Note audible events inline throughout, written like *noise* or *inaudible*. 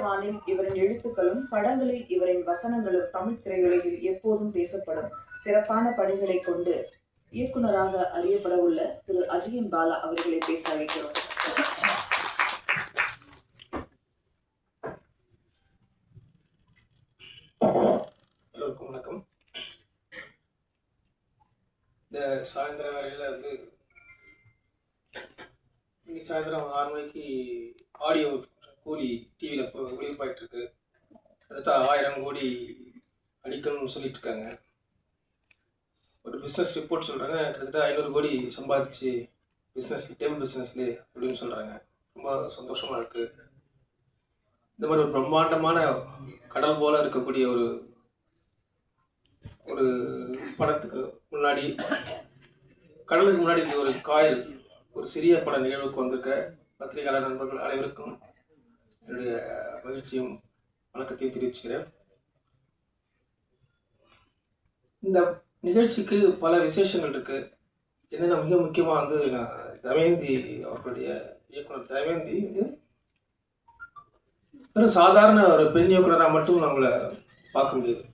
வானில் இவரின் எழுத்துக்களும் படங்களில் இவரின் வசனங்களும் தமிழ் திரையுலகில் எப்போதும் பேசப்படும். சிறப்பான பணிகளை கொண்டு இயக்குநராக அறியப்பட உள்ள திரு. அஜயன் பாலா அவர்களை பேச அழைக்கிறோம். எல்லோருக்கும் வணக்கம். இந்த சாயந்தர வேலையில் வந்து இன்னைக்கு சாயந்தரம் ஆறு மணிக்கு ஆடியோ கூலி டிவியில் இப்போ ஒளிபரப்பாயிட்டு இருக்கு கிட்டத்தட்ட ஆயிரம் கோடி அடிக்கணும்னு சொல்லிட்டு இருக்காங்க ஒரு பிஸ்னஸ் ரிப்போர்ட் சொல்கிறாங்க கிட்டத்தட்ட ஐநூறு கோடி சம்பாதிச்சு பிஸ்னஸ் டேபிள் பிஸ்னஸ்லேயே அப்படின்னு சொல்கிறாங்க ரொம்ப சந்தோஷமாக இருக்குது இந்த மாதிரி ஒரு பிரம்மாண்டமான கடல் போல் இருக்கக்கூடிய ஒரு ஒரு படத்துக்கு முன்னாடி கடலுக்கு முன்னாடி இந்த ஒரு காயல் ஒரு சிறிய பட நிகழ்வுக்கு வந்திருக்க பத்திரிகையாளர் நண்பர்கள் அனைவருக்கும் என்னுடைய மகிழ்ச்சியும் வணக்கத்தையும் தெரிவிச்சுக்கிறேன். இந்த நிகழ்ச்சிக்கு பல விசேஷங்கள் இருக்கு. என்னென்ன மிக முக்கியமாக வந்து நான் தமயந்தி அவர்களுடைய இயக்குனர் தமயந்தி வந்து வெறும் சாதாரண ஒரு பெண் இயக்குனராக மட்டும் நம்மளை பார்க்க முடியுது.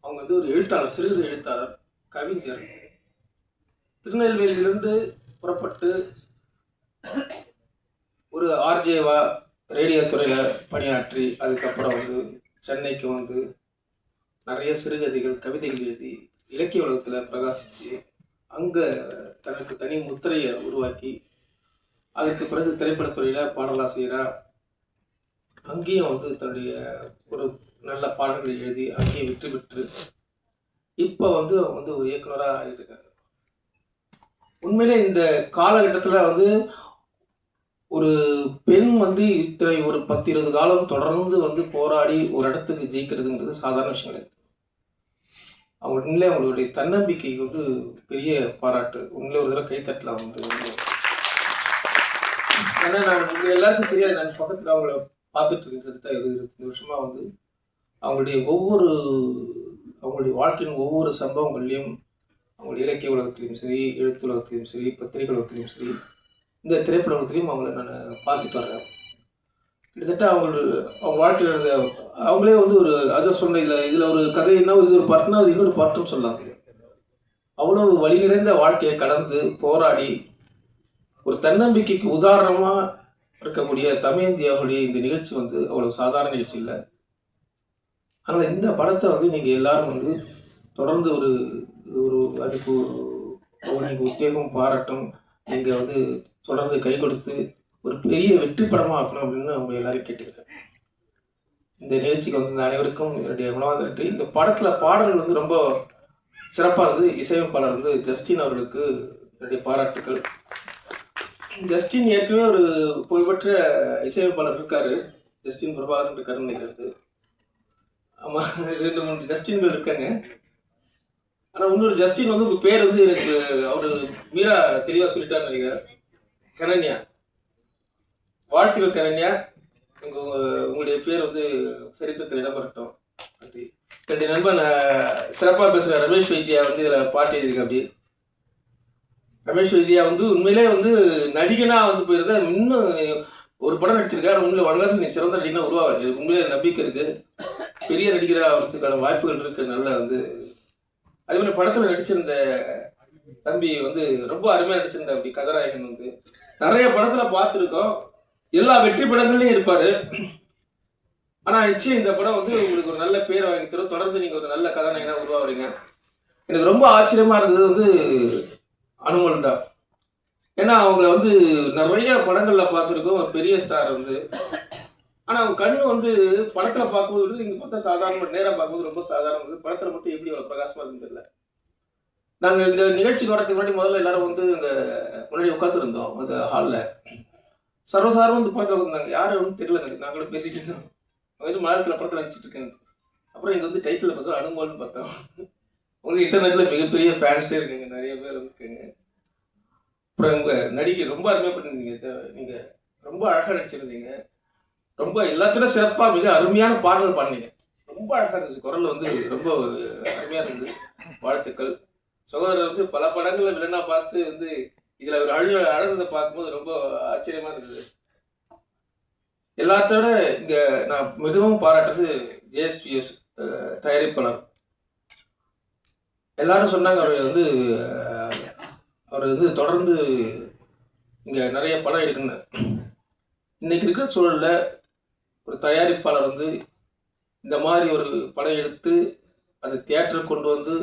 அவங்க வந்து ஒரு எழுத்தாளர் சிறுகதை எழுத்தாளர் கவிஞர். திருநெல்வேலியிலிருந்து புறப்பட்டு ஒரு ஆர்ஜேவா ரேடியோ துறையில் பணியாற்றி அதுக்கப்புறம் வந்து சென்னைக்கு வந்து நிறைய சிறுகதைகள் கவிதைகள் எழுதி இலக்கிய உலகத்தில் பிரகாசித்து அங்கே தனக்கு தனி முத்திரையை உருவாக்கி அதுக்கு பிறகு திரைப்படத்துறையில் பாடலாசிரியராக அங்கேயும் வந்து தன்னுடைய ஒரு நல்ல பாடல்களை எழுதி அங்கேயும் வெற்றி பெற்று இப்போ வந்து அவங்க வந்து ஒரு இயக்குனராக ஆகிருக்காங்க உண்மையிலே இந்த காலகட்டத்தில் வந்து ஒரு பெண் வந்து இத்தனை ஒரு பத்து இருபது காலம் தொடர்ந்து வந்து போராடி ஒரு இடத்துக்கு ஜெயிக்கிறதுங்கிறது சாதாரண விஷயம் கிடையாது அவங்க உண்மையிலே அவங்களுடைய தன்னம்பிக்கைக்கு வந்து பெரிய பாராட்டு. உண்மையிலே ஒரு தடவை கைத்தட்டலாம் வந்து. ஏன்னா நான் உங்கள் எல்லாருக்கும் தெரியாது. நான் பக்கத்தில் அவங்கள பார்த்துட்டு இருக்கேன் இருபத்தஞ்சு வருஷமாக வந்து அவங்களுடைய ஒவ்வொரு அவங்களுடைய வாழ்க்கையின் ஒவ்வொரு சம்பவங்கள்லையும் அவங்களுடைய இலக்கிய உலகத்திலையும் சரி எழுத்து உலகத்திலையும் சரி பத்திரிகை உலகத்திலையும் சரி இந்த திரைப்படத்திலேயும் அவங்கள நான் பார்த்துட்டு வர்றேன். கிட்டத்தட்ட அவங்களோட அவங்க வாழ்க்கையில் இருந்த அவங்களே வந்து ஒரு அதை சொன்ன இதில் இதில் ஒரு கதை என்ன இது ஒரு பார்ட்னா அது இன்னொரு பார்ட்டும் சொல்லலாம் அவ்வளோ வழி நிறைந்த வாழ்க்கையை கடந்து போராடி ஒரு தன்னம்பிக்கைக்கு உதாரணமாக இருக்கக்கூடிய தமயந்தியாவுடைய இந்த நிகழ்ச்சி வந்து அவ்வளோ சாதாரண நிகழ்ச்சி இல்லை. அதனால் இந்த படத்தை வந்து நீங்கள் எல்லாரும் வந்து தொடர்ந்து ஒரு ஒரு அதுக்கு ஒரு உத்வேகம் பாராட்டும் நீங்கள் வந்து தொடர்ந்து கை கொடுத்து ஒரு பெரிய வெற்றி படமாக ஆக்கணும் அப்படின்னு அவங்க எல்லாரும் கேட்டுக்கிறேன். இந்த நிகழ்ச்சிக்கு வந்து அனைவருக்கும் என்னுடைய உணவாக நன்றி. இந்த படத்தில் பாடல்கள் வந்து ரொம்ப சிறப்பாக இருந்து இசையமைப்பாளர் வந்து ஜஸ்டின் அவர்களுக்கு என்னுடைய பாராட்டுக்கள். ஜஸ்டின் ஏற்கனவே ஒரு புகழ்பெற்ற இசையமைப்பாளர் இருக்காரு. ஜஸ்டின் பிரபாகரன் இருக்காருன்னு நினைக்கிறது. ஆமாம் ரெண்டு மூணு ஜஸ்டின்கள் இருக்காங்க. ஆனால் இன்னொரு ஜஸ்டின் வந்து உங்கள் பேர் வந்து எனக்கு அவர் மீரா தெளிவாக சொல்லிட்டாருன்னு நினைக்கிறேன். கரண்யா வாழ்த்துக்கள் கனன்யா. உங்கள் உங்களுடைய பேர் வந்து சரித்திரத்தில் இடம்பெறட்டும். நன்றி. என்னுடைய நண்பன் சிறப்பாக பேசுகிற ரமேஷ் வைத்தியா வந்து இதில் பாட்டு எழுதியிருக்கு அப்படி. ரமேஷ் வைத்தியா வந்து உண்மையிலே வந்து நடிகனாக வந்து போயிருந்தா இன்னும் ஒரு படம் நடிச்சிருக்காரு உண்மையில வருங்காலத்தில் நீ சிறந்த நடிகனாக உருவாக உண்மையிலே நம்பிக்கை இருக்குது பெரிய நடிகராக ஆகிறதுக்கான வாய்ப்புகள் இருக்குது நல்ல வந்து அதே மாதிரி படத்தில் நடிச்சிருந்த தம்பி வந்து ரொம்ப அருமையாக நடிச்சிருந்த அப்படி கதராயகன் வந்து. நிறைய படத்தில் பார்த்துருக்கோம். எல்லா வெற்றி படங்கள்லையும் இருப்பார். ஆனால் நிச்சயம் இந்த படம் வந்து உங்களுக்கு ஒரு நல்ல பேரை வாங்கி தரும். தொடர்ந்து நீங்கள் ஒரு நல்ல கதாநாயகனாக உருவாகிறீங்க எனக்கு ரொம்ப ஆச்சரியமாக இருந்தது வந்து அனுமன் தான். ஏன்னா அவங்கள வந்து நிறைய படங்களில் பார்த்துருக்கோம். ஒரு பெரிய ஸ்டார் வந்து. ஆனால் அவங்க கண்ணு வந்து படத்தில் பார்க்கும்போது நீங்கள் பார்த்தா சாதாரண நேராக பார்க்கும்போது ரொம்ப சாதாரண படத்தில் மட்டும் எப்படி அவ்வளோ பிரகாசமாக இருக்குன்னு தெரியல. நாங்கள் இந்த நிகழ்ச்சிக்கு வரதுக்கு முன்னாடி முதல்ல எல்லாரும் வந்து அங்கே முன்னாடி உட்காந்துருந்தோம் அந்த ஹாலில் சர்வசாரம் வந்து பார்த்து உட்காந்தாங்க யாரும் ஒன்றும் தெரியல எனக்கு. நாங்களும் கூட பேசிட்டு இருந்தோம் அவங்க வந்து மலையாளத்தில் படத்தில் நடிச்சிட்டு இருக்கேன். அப்புறம் இங்கே வந்து டைட்டில் பார்த்தா அனுமோல்னு பார்த்தோம் உங்களுக்கு இன்டர்நெட்டில் மிகப்பெரிய ஃபேன்ஸே இருக்குங்க. நிறைய பேர் இருக்குங்க. அப்புறம் உங்கள் நடிகை ரொம்ப அருமையாக பண்ணியிருந்தீங்க. நீங்கள் ரொம்ப அழகாக நடிச்சிருந்தீங்க. ரொம்ப எல்லாத்தோட சிறப்பாக மிக அருமையான பாடல் பாடினீங்க. ரொம்ப அழகாக இருந்துச்சு. குரல் வந்து ரொம்ப அருமையாக இருந்தது. வாழ்த்துக்கள். சகோதரர் வந்து பல படங்களில் வில்லனா பார்த்து வந்து இதில் ஒரு அழு அழகத்தை பார்க்கும்போது ரொம்ப ஆச்சரியமாக இருந்தது. எல்லாத்தோட இங்கே நான் மிகவும் பாராட்டுறது ஜேஎஸ்பிஎஸ் தயாரிப்பாளர். எல்லாரும் சொன்னாங்க அவர் வந்து அவர் வந்து தொடர்ந்து இங்கே நிறைய படம் எடுக்கணும். இன்னைக்கு இருக்கிற சூழலில் ஒரு தயாரிப்பாளர் வந்து இந்த மாதிரி ஒரு படம் எடுத்து அதை தியேட்டருக்கு கொண்டு வந்து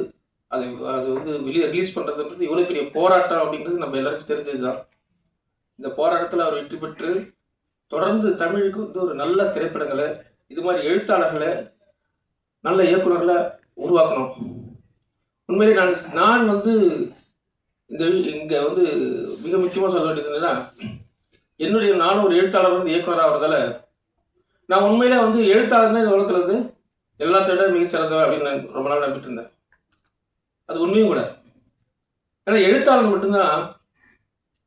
அதை அது வந்து வெளியே ரிலீஸ் பண்ணுறதுன்றது இவ்வளோ பெரிய போராட்டம் அப்படிங்கிறது நம்ம எல்லாருக்கும் தெரிஞ்சது தான் இந்த போராட்டத்தில் அவர் வெற்றி பெற்று தொடர்ந்து தமிழுக்கு வந்து ஒரு நல்ல திரைப்படங்களை இது மாதிரி எழுத்தாளர்களை நல்ல இயக்குனர்களை உருவாக்கணும். உண்மையிலே நான் நான் வந்து இந்த இங்கே வந்து மிக முக்கியமாக சொல்ல வேண்டியது என்னன்னா என்னுடைய நானும் ஒரு எழுத்தாளர் வந்து இயக்குனராக ஆகிறதால நான் உண்மையிலே வந்து எழுத்தாளர் தான் இந்த உலகத்தில் வந்து எல்லாத்தோட விட மிகச்சிறந்தவன் அப்படின்னு நான் ரொம்ப நாள் நம்பிட்டு இருந்தேன். அது உண்மையும் கூட. ஏன்னா எழுத்தாளன் மட்டும்தான்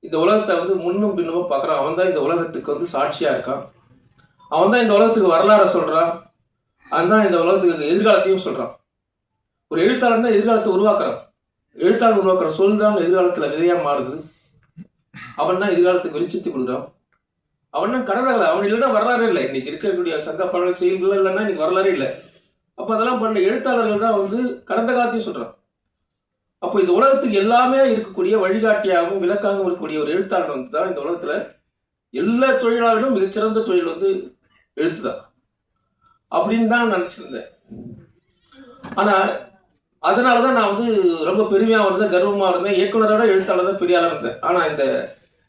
இந்த உலகத்தை வந்து முன்னும் பின்னுமோ பார்க்குறான். அவன் தான் இந்த உலகத்துக்கு வந்து சாட்சியாக இருக்கான். அவன் தான் இந்த உலகத்துக்கு வரலாறை சொல்கிறான் அவன் தான் இந்த உலகத்துக்கு எதிர்காலத்தையும் சொல்கிறான் ஒரு எழுத்தாளர் தான் எதிர்காலத்தை உருவாக்குறான். எழுத்தாளர் உருவாக்குற சொல் தான் எதிர்காலத்தில் விதையாக மாறுது. அவன் தான் எதிர்காலத்துக்கு வெளிச்சத்தை கொடுக்குறான் அவன் கடவுள்? அவன் இல்லைன்னா வரலாறு இல்லை. இன்னைக்கு இருக்கக்கூடிய சங்க பழ செயல்கள் இல்லைன்னா இன்னைக்கு வரலாறே இல்லை. அப்போ அதெல்லாம் பண்ண எழுத்தாளர்கள் தான் வந்து கடந்த காலத்தையும் சொல்கிறான் அப்போ இந்த உலகத்துக்கு எல்லாமே இருக்கக்கூடிய வழிகாட்டியாகவும் விளக்காகவும் இருக்கக்கூடிய ஒரு எழுத்தாளர் வந்து தான் இந்த உலகத்தில் எல்லா தொழிலாளர்களும் மிகச்சிறந்த தொழில் வந்து எழுத்து தான் அப்படின்னு தான் நினச்சிருந்தேன். ஆனால் அதனால தான் நான் வந்து ரொம்ப பெருமையாக இருந்தேன் கர்வமாக இருந்தேன். இயக்குனரோட எழுத்தாளர் தான் பெரிய ஆளாக இருந்தேன். ஆனால் இந்த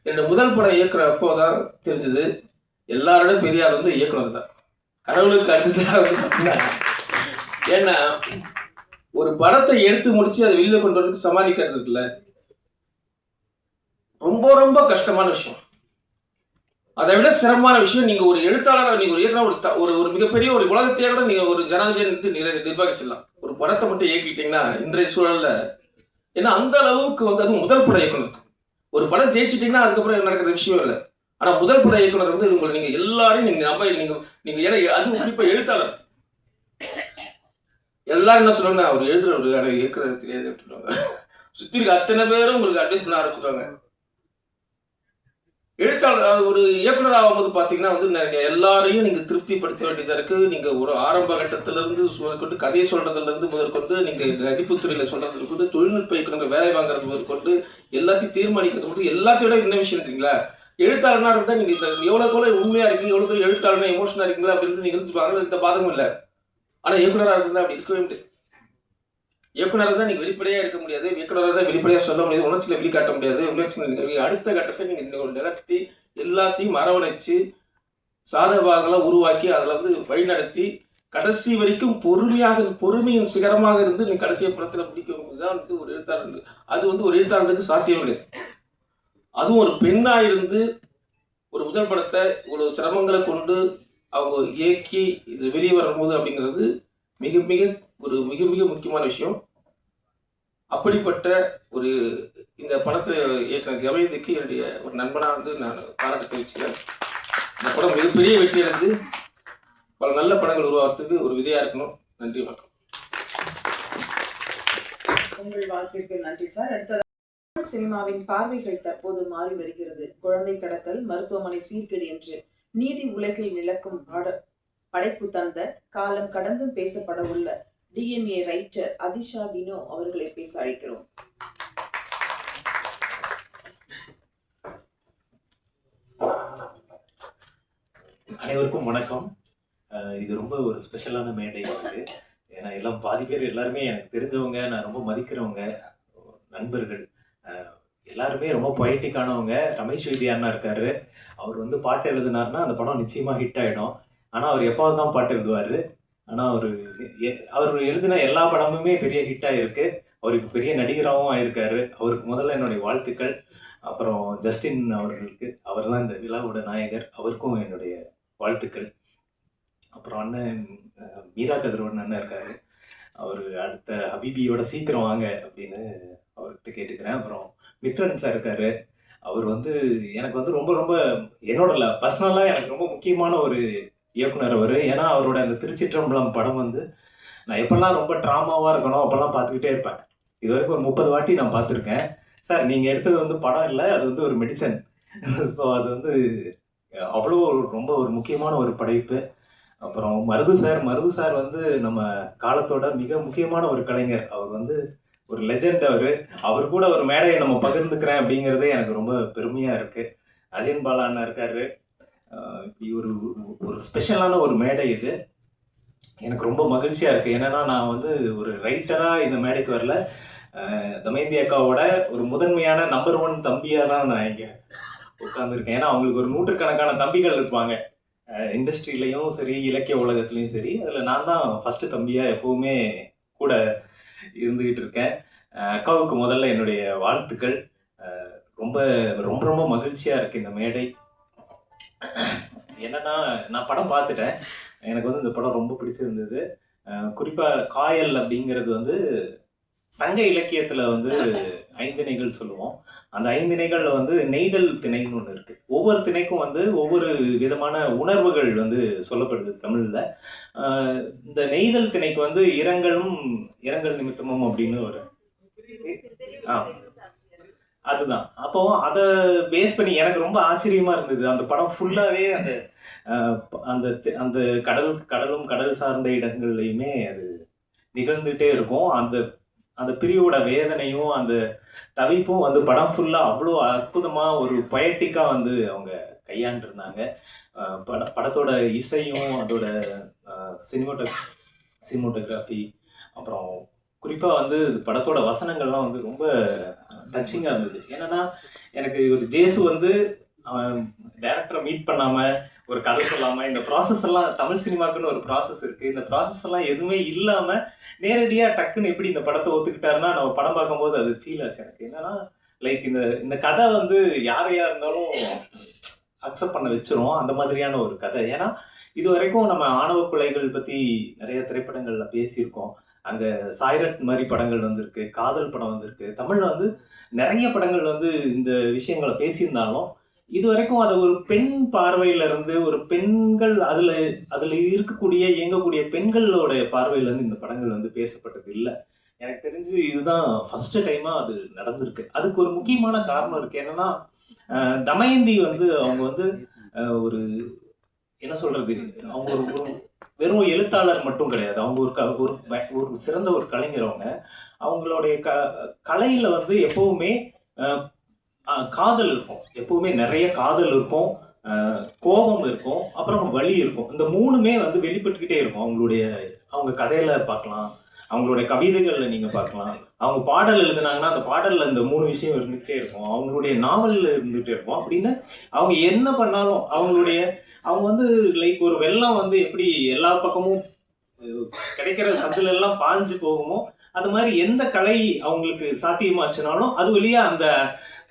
என்னோட முதல் படம் இயக்குறப்போ தான் தெரிஞ்சது. எல்லாரோட பெரியார் வந்து இயக்குனர் தான். கடவுளுக்கு அடுத்ததாக ஏன்னா ஒரு படத்தை எடுத்து முடிச்சு அதை வெளியில் கொண்டு வரதுக்கு சமாளிக்கிறது இருக்குல்ல. ரொம்ப ரொம்ப கஷ்டமான விஷயம். அதை விட சிரமமான விஷயம் நீங்கள் ஒரு எழுத்தாளராக நீங்கள் ஒரு இயக்குனர் ஒரு த- ஒரு ஒரு மிகப்பெரிய ஒரு உலகத்தையே கூட நீங்கள் ஒரு ஜனாதிபதியை நிறுத்தி நிர்வகிச்சிடலாம். ஒரு படத்தை மட்டும் இயக்கிட்டீங்கன்னா இன்றைய சூழலில் ஏன்னா அந்த அளவுக்கு வந்து அது முதல் பட இயக்குனர் ஒரு படம் ஜெயிச்சிட்டீங்கன்னா அதுக்கப்புறம் நடக்கிற விஷயம் இல்லை. ஆனால் முதல் பட இயக்குனர் வந்து உங்களை நீங்கள் எல்லாரையும் நீங்கள் நம்ப நீங்கள் நீங்கள் ஏன்னா அது குறிப்பாக எழுத்தாளர். எல்லாரும் என்ன சொல்லுவாங்க அவர் எழுதுறவர் ஆனால் இயக்குறது தெரியாது அப்படின்னு சுற்றி இருக்க அத்தனை பேரும் உங்களுக்கு அட்வைஸ் பண்ண ஆரம்பிச்சிருவாங்க. எழுத்தாளர் ஒரு இயக்குனர் ஆகும்போது பார்த்தீங்கன்னா வந்து நீங்க எல்லாரையும் நீங்கள் திருப்திப்படுத்த வேண்டியதாக இருக்குது நீங்கள் ஒரு ஆரம்ப கட்டத்திலேருந்து முதற்கொண்டு கதையை சொல்கிறதுலேருந்து முதற்கொண்டு நீங்கள் நடிப்புத்துறையில் சொல்கிறது கொண்டு தொழில்நுட்ப இயக்குநர்கள் வேலை வாங்குறது முதற்கொண்டு எல்லாத்தையும் தீர்மானிக்கிறது மட்டும் எல்லாத்தையும் விட என்ன விஷயம் தெரியுங்களா? எழுத்தாளனாக இருந்தால் நீங்கள் இந்த எவ்வளோ கூட உண்மையாக இருக்கீங்க எவ்வளோ தூரம் எழுத்தாளனா எமோஷனாக இருக்கீங்களா அப்படின்னு நீங்கள் இந்த பாதகம் இல்லை. ஆனால் இயக்குனராக இருந்தால் அப்படி இருக்கவே முடியாது. இயக்குனர் தான் நீங்கள் வெளிப்படையாக இருக்க முடியாது இயக்குனர் தான் வெளிப்படையாக சொல்ல முடியாது உணர்ச்சியில் வெளிக்காட்ட முடியாது உணர்ச்சியில் அடுத்த கட்டத்தை நீங்கள் நிகழ்த்தி எல்லாத்தையும் அரவணைச்சு சாதகபாகங்களாம் உருவாக்கி அதில் வந்து வழிநடத்தி கடைசி வரைக்கும் பொறுமையாக பொறுமையின் சிகரமாக இருந்து நீ கடைசிய படத்தில் முடிக்கும் தான் வந்து ஒரு எழுத்தாளர் அது வந்து ஒரு எழுத்தாளருக்கு சாத்தியம் கிடையாது. அதுவும் ஒரு பெண்ணாக இருந்து ஒரு முதல் படத்தை இவ்வளோ சிரமங்களை கொண்டு அவங்க இயக்கி இது வெளியே வரும்போது அப்படிங்கிறது மிக மிக ஒரு மிக மிக முக்கியமான விஷயம். அப்படிப்பட்ட ஒரு இந்த படத்தை இயக்குனர் ஜவயந்துக்கு என்னுடைய ஒரு நண்பனாக வந்து நான் பாராட்டு தெரிவிச்சுக்கிறேன். இந்த படம் மிகப்பெரிய வெற்றி அடைந்து பல நல்ல படங்கள் உருவாகிறதுக்கு ஒரு விதையாக இருக்கணும். நன்றி வணக்கம். உங்கள் வாழ்க்கைக்கு நன்றி சார். அடுத்தது சினிமாவின் பார்வைகள் தற்போது மாறி வருகிறது. குழந்தை கடத்தல் மருத்துவமனை சீர்கேடு என்று நீதி உலகில் நிலக்கும் படைப்பு தந்த காலம் கடந்தும் பேசப்பட உள்ள டிஎன்ஏ ரைட்டர் அதிஷா வினோ அவர்களை பேச அழைக்கிறோம். அனைவருக்கும் வணக்கம். இது ரொம்ப ஒரு ஸ்பெஷலான மேடை இருக்கு ஏன்னா எல்லாம் பாதி பேர் எல்லாருமே எனக்கு தெரிஞ்சவங்க நான் ரொம்ப மதிக்கிறவங்க நண்பர்கள். எல்லாருமே ரொம்ப பொயட்டிக்கானவங்க ரமேஷ் வித்யா அண்ணா இருக்காரு. அவர் வந்து பாட்டு எழுதினார்னா அந்த படம் நிச்சயமா ஹிட் ஆயிடும். ஆனால் அவர் எப்பாவது தான் பாட்டு எழுதுவார். ஆனால் அவர் எ- அவர் எழுதின எல்லா படமுமே பெரிய ஹிட் ஆயிருக்கு. அவர் இப்போ பெரிய நடிகராகவும் ஆயிருக்காரு. அவருக்கு முதல்ல என்னுடைய வாழ்த்துக்கள். அப்புறம் ஜஸ்டின் அவர்களுக்கு. அவர் தான் இந்த விழாவோட நாயகர். அவருக்கும் என்னுடைய வாழ்த்துக்கள். அப்புறம் அண்ணன் மீரா கதிரவன் அண்ணன் இருக்காரு. அவர் அடுத்த ஹபீபியோட சீக்கிரம் வாங்க அப்படின்னு அவர்கிட்ட கேட்டுக்கிறேன். அப்புறம் மித்ரன் சார் இருக்காரு. அவர் வந்து எனக்கு வந்து ரொம்ப ரொம்ப என்னோட பர்சனலாக எனக்கு ரொம்ப முக்கியமான ஒரு இயக்குனர் அவர். ஏன்னா அவரோட அந்த திருச்சிற்றம்பலம் படம் வந்து நான் எப்பெல்லாம் ரொம்ப ட்ராமாவாக இருக்கணும் அப்போல்லாம் பார்த்துக்கிட்டே இருப்பேன். இது வரைக்கும் ஒரு முப்பது வாட்டி நான் பார்த்துருக்கேன். சார் நீங்கள் எடுத்தது வந்து படம் இல்லை அது வந்து ஒரு மெடிசன் ஸோ *laughs* அது வந்து அவ்வளோ ஒரு- ரொம்ப ஒரு முக்கியமான ஒரு படைப்பு. அப்புறம் மருது சார் மருது சார் வந்து நம்ம காலத்தோட மிக முக்கியமான ஒரு கலைஞர். அவர் வந்து ஒரு லெஜெண்ட் அவர். அவர் கூட ஒரு மேடையை நம்ம பகிர்ந்துக்கிறேன் அப்படிங்கிறதே எனக்கு ரொம்ப பெருமையாக இருக்குது அஜயன் பாலா அண்ணா இருக்காரு. இப்படி ஒரு ஒரு ஸ்பெஷலான ஒரு மேடை இது. எனக்கு ரொம்ப மகிழ்ச்சியாக இருக்குது என்னென்னா நான் வந்து ஒரு ரைட்டராக இந்த மேடைக்கு வரல. அஹ் அக்காவோட ஒரு முதன்மையான நம்பர் ஒன் தம்பியாக தான் நான் இங்கே உட்காந்துருக்கேன் ஏன்னா அவங்களுக்கு ஒரு நூற்றுக்கணக்கான தம்பிகள் இருப்பாங்க. இண்டஸ்ட்ரியிலையும் சரி இலக்கிய உலகத்துலையும் சரி அதில் நான் தான் ஃபஸ்ட்டு தம்பியாக எப்போவுமே கூட இருந்துக்கிட்டு இருக்கேன். அக்காவுக்கு முதல்ல என்னுடைய வாழ்த்துக்கள். ரொம்ப ரொம்ப ரொம்ப மகிழ்ச்சியாக இருக்குது இந்த மேடை. என்னன்னா நான் படம் பார்த்துட்டேன். எனக்கு வந்து இந்த படம் ரொம்ப பிடிச்சிருந்தது. குறிப்பாக குறிப்பா காயல் அப்படிங்கிறது வந்து சங்க இலக்கியத்துல வந்து ஐந்திணைகள் சொல்லுவோம். அந்த ஐந்திணைகள்ல வந்து நெய்தல் திணைன்னு ஒன்று இருக்கு. ஒவ்வொரு திணைக்கும் வந்து ஒவ்வொரு விதமான உணர்வுகள் வந்து சொல்லப்படுது தமிழ்ல. இந்த நெய்தல் திணைக்கு வந்து இரங்கலும் இரங்கல் நிமித்தமும் அப்படின்னு ஒரு ஆ. அதுதான். அப்போ அதை பேஸ் பண்ணி எனக்கு ரொம்ப ஆச்சரியமா இருந்தது. அந்த படம் ஃபுல்லாவே அந்த அந்த அந்த கடல் கடலும் கடல் சார்ந்த இடங்கள்லையுமே அது நிகழ்ந்துட்டே இருக்கும். அந்த அந்த பிரிவோட வேதனையும் அந்த தவிப்பும் வந்து படம் ஃபுல்லாக அவ்வளோ அற்புதமாக ஒரு பயட்டிக்காக வந்து அவங்க கையாண்டிருந்தாங்க. பட படத்தோட இசையும் அதோட சினிமோட்டோ சினிமோட்டோகிராஃபி அப்புறம் குறிப்பாக வந்து படத்தோட வசனங்கள்லாம் வந்து ரொம்ப டச்சிங்காக இருந்தது. என்னன்னா எனக்கு ஒரு ஜேசு வந்து அவன் டேரக்டரை மீட் பண்ணாமல் ஒரு கதை சொல்லாமல் இந்த ப்ராசஸ் எல்லாம் தமிழ் சினிமாக்குன்னு ஒரு ப்ராசஸ் இருக்குது இந்த ப்ராசஸ் எல்லாம் எதுவுமே இல்லாமல் நேரடியாக டக்குன்னு எப்படி இந்த படத்தை ஒத்துக்கிட்டாருன்னா நம்ம படம் பார்க்கும்போது அது ஃபீல் ஆச்சு எனக்கு. என்னன்னா லைக் இந்த இந்த கதை வந்து யாரையா இருந்தாலும் அக்செப்ட் பண்ண வச்சிரும். அந்த மாதிரியான ஒரு கதை. ஏன்னா இது வரைக்கும் நம்ம ஆணவ கொலைகள் பற்றி நிறைய திரைப்படங்களில் பேசியிருக்கோம். அந்த சாய்ரட் மாதிரி படங்கள் வந்திருக்கு காதல் படம் வந்திருக்கு. தமிழில் வந்து நிறைய படங்கள் வந்து இந்த விஷயங்களை பேசியிருந்தாலும் இது வரைக்கும் அதை ஒரு பெண் பார்வையிலிருந்து ஒரு பெண்கள் அதில் அதில் இருக்கக்கூடிய இயங்கக்கூடிய பெண்களோட பார்வையிலேருந்து இந்த படங்கள் வந்து பேசப்பட்டது இல்லை. எனக்கு தெரிஞ்சு இதுதான் ஃபஸ்ட்டு டைமாக அது நடந்திருக்கு. அதுக்கு ஒரு முக்கியமான காரணம் இருக்குது என்னன்னா தமயந்தி வந்து அவங்க வந்து ஒரு என்ன சொல்றது? அவங்க ஒரு வெறும் எழுத்தாளர் மட்டும் கிடையாது. அவங்க ஒரு க- ஒரு ஒரு சிறந்த ஒரு கலைஞர் அவங்க. அவங்களுடைய க கலையில் வந்து எப்பவுமே காதல் இருக்கும். எப்பவுமே நிறைய காதல் இருக்கும். கோபம் இருக்கும். அப்புறம் வலி இருக்கும். இந்த மூணுமே வந்து வெளிப்பட்டுக்கிட்டே இருக்கும். அவங்களுடைய அவங்க கதையில பார்க்கலாம். அவங்களுடைய கவிதைகளில் நீங்கள் பார்க்கலாம். அவங்க பாடல் எழுதுனாங்கன்னா அந்த பாடலில் இந்த மூணு விஷயம் இருந்துகிட்டே இருக்கும். அவங்களுடைய நாவலில் இருந்துகிட்டே இருக்கும். அப்படின்னு அவங்க என்ன பண்ணாலும் அவங்களுடைய அவங்க வந்து லைக் ஒரு வெள்ளம் வந்து எப்படி எல்லா பக்கமும் கிடைக்கிற சத்துல எல்லாம் பாஞ்சு போகுமோ அது மாதிரி எந்த கலை அவங்களுக்கு சாத்தியமாச்சுனாலும் அது வழியா அந்த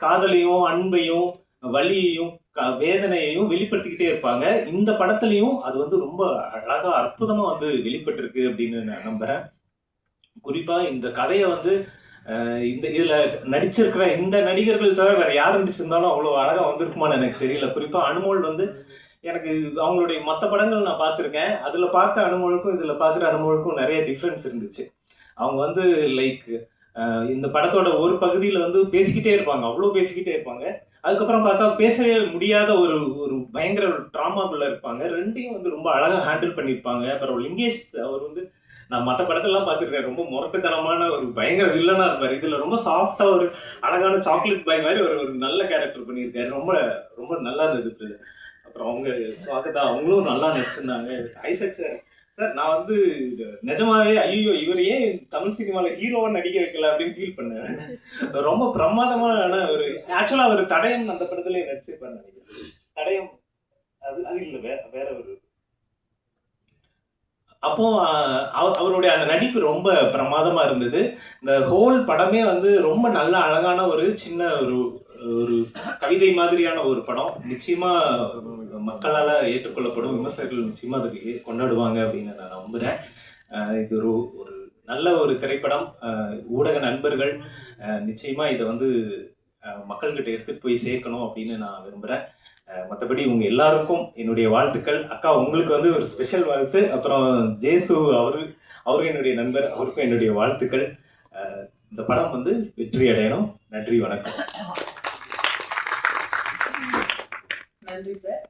காதலையும் அன்பையும் வலியையும் க- வேதனையையும் வெளிப்படுத்திக்கிட்டே இருப்பாங்க. இந்த படத்துலையும் அது வந்து ரொம்ப அழகா அற்புதமா வந்து வெளிப்பட்டிருக்கு அப்படின்னு நான் நம்புறேன். குறிப்பா இந்த கதையை வந்து இந்த இதுல நடிச்சிருக்கிற இந்த நடிகர்கள் தவிர வேற யார் நடிச்சிருந்தாலும் அவ்வளவு அழகா வந்திருக்குமான்னு எனக்கு தெரியல. குறிப்பா அனுமோல் வந்து எனக்கு அவங்களுடைய மற்ற படங்கள் நான் பார்த்துருக்கேன். அதில் பார்த்த அனுபவங்களுக்கும் இதில் பார்க்குற அனுபவங்களுக்கும் நிறைய டிஃப்ரென்ஸ் இருந்துச்சு. அவங்க வந்து லைக் இந்த படத்தோட ஒரு பகுதியில் வந்து பேசிக்கிட்டே இருப்பாங்க. அவ்வளோ பேசிக்கிட்டே இருப்பாங்க. அதுக்கப்புறம் பார்த்தா பேசவே முடியாத ஒரு ஒரு பயங்கர ஒரு ட்ராமாக்குள்ள இருப்பாங்க. ரெண்டையும் வந்து ரொம்ப அழகாக ஹேண்டில் பண்ணியிருப்பாங்க. அப்புறம் லிங்கேஷ் அவர் வந்து நான் மற்ற படத்தெல்லாம் பார்த்துருக்கேன். ரொம்ப முரட்டுத்தனமான ஒரு பயங்கர வில்லனாக இருப்பார் இதில் ரொம்ப சாஃப்டாக ஒரு அழகான சாக்லேட் பாய் மாதிரி ஒரு ஒரு நல்ல கேரக்டர் பண்ணியிருக்காரு. ரொம்ப ரொம்ப நல்லா இருந்தது அப்புறம் அவங்க சுவாகதா அவங்களும் நல்லா நடிச்சிருந்தாங்க. ஐசக் சார் சார் நான் வந்து நிஜமாவே ஐயோ இவர் ஏன் தமிழ் சினிமாவில் ஹீரோவாக நடிக்க வைக்கல அப்படின்னு ஃபீல் பண்ணேன். ரொம்ப பிரமாதமான ஒரு ஆக்சுவலாக அவர் தடயம் அந்த படத்துல நடிச்சிருப்பார் நினைக்கிறேன். தடயம் அது அது இல்லை வேற வேற ஒரு அப்போ அவருடைய அந்த நடிப்பு ரொம்ப பிரமாதமா இருந்தது. இந்த ஹோல் படமே வந்து ரொம்ப நல்ல அழகான ஒரு சின்ன ஒரு ஒரு கவிதை மாதிரியான ஒரு படம். நிச்சயமா மக்களால் ஏற்றுக்கொள்ளப்படும் விமர்சகர்கள் நிச்சயமா அதுக்கு கொண்டாடுவாங்க அப்படின்னு நான் நம்புறேன். இது ஒரு ஒரு நல்ல ஒரு திரைப்படம். ஊடக நண்பர்கள் நிச்சயமா இதை வந்து மக்கள்கிட்ட எடுத்துட்டு போய் சேர்க்கணும் அப்படின்னு நான் விரும்புகிறேன் மற்றபடி உங்க எல்லாருக்கும் என்னுடைய வாழ்த்துக்கள். அக்கா உங்களுக்கு வந்து ஒரு ஸ்பெஷல் வாழ்த்து. அப்புறம் ஜேசு அவரு அவரும் என்னுடைய நண்பர். அவருக்கும் என்னுடைய வாழ்த்துக்கள். இந்த படம் வந்து வெற்றி அடையணும். நன்றி வணக்கம். நன்றி சார்